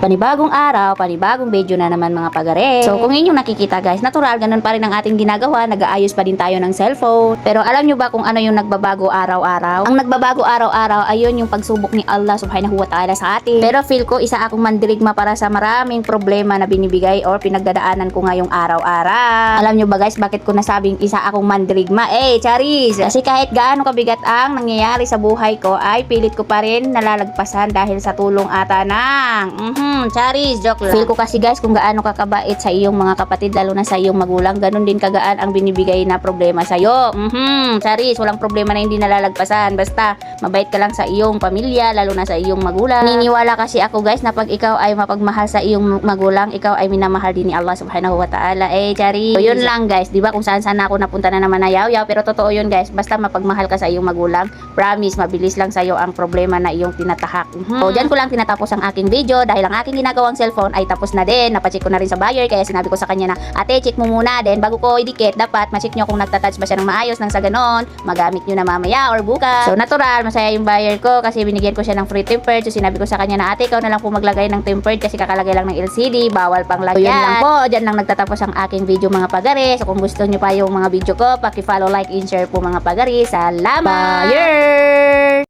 Panibagong araw, panibagong video na naman mga pagare. So kung inyong nakikita guys, natural ganun pa rin ang ating ginagawa, nag-aayos pa din tayo ng cellphone. Pero alam nyo ba kung ano yung nagbabago araw-araw? Ang nagbabago araw-araw ayun yung pagsubok ni Allah subhanahu wa ta'ala sa atin. Pero feel ko isa akong mandirigma para sa maraming problema na binibigay or pinagdadaanan ko ngayong araw-araw. Alam nyo ba guys, bakit ko nasabing isa akong mandirigma? Eh, Charis! Kasi kahit gaano kabigat ang nangyayari sa buhay ko, ay pilit ko pa rin nalalagpasan dahil sa tulong ata ng mhm, Charis, joke lang. Feel ko kasi guys kung gaano ka kabait sa iyong mga kapatid, lalo na sa iyong magulang, ganun din kagaan ang binibigay na problema sa iyo. Mhm, Charis, walang problema na hindi nalalagpasan. Basta mabait ka lang sa iyong pamilya, lalo na sa iyong magulang. Niniwala kasi ako guys na pag ikaw ay mapagmahal sa iyong magulang, ikaw ay minamahal din ni Allah subhanahu wa ta'ala. Eh, Charis. So, yun lang guys, di ba kung saan saan ako napunta na naman na yaw-yaw, pero totoo yun guys, basta mapagmahal ka sa iyong magulang, promise, mabilis lang sa iyo ang problema na iyong tinatahak. Mhm. So, dyan ko lang tinatapos ang aking video dahil ang aking ginagawang cellphone ay tapos na din. Napacheck ko na rin sa buyer kaya sinabi ko sa kanya na, ate, check mo muna din bago ko idikit, dapat ma-check nyo kung nagtatouch ba siya ng maayos nang sa ganon, magamit nyo na mamaya or bukas. So, natural, masaya yung buyer ko kasi binigyan ko siya ng free tempered. So, sinabi ko sa kanya na, ate, ikaw na lang po maglagay ng tempered kasi kakalagay lang ng LCD, bawal pang lagyan. So, yun lang po, dyan lang nagtatapos ang aking video mga pagare. So, kung gusto nyo pa yung mga video ko, paki-follow, like, and share po mga pagare. Salamat! Buyer!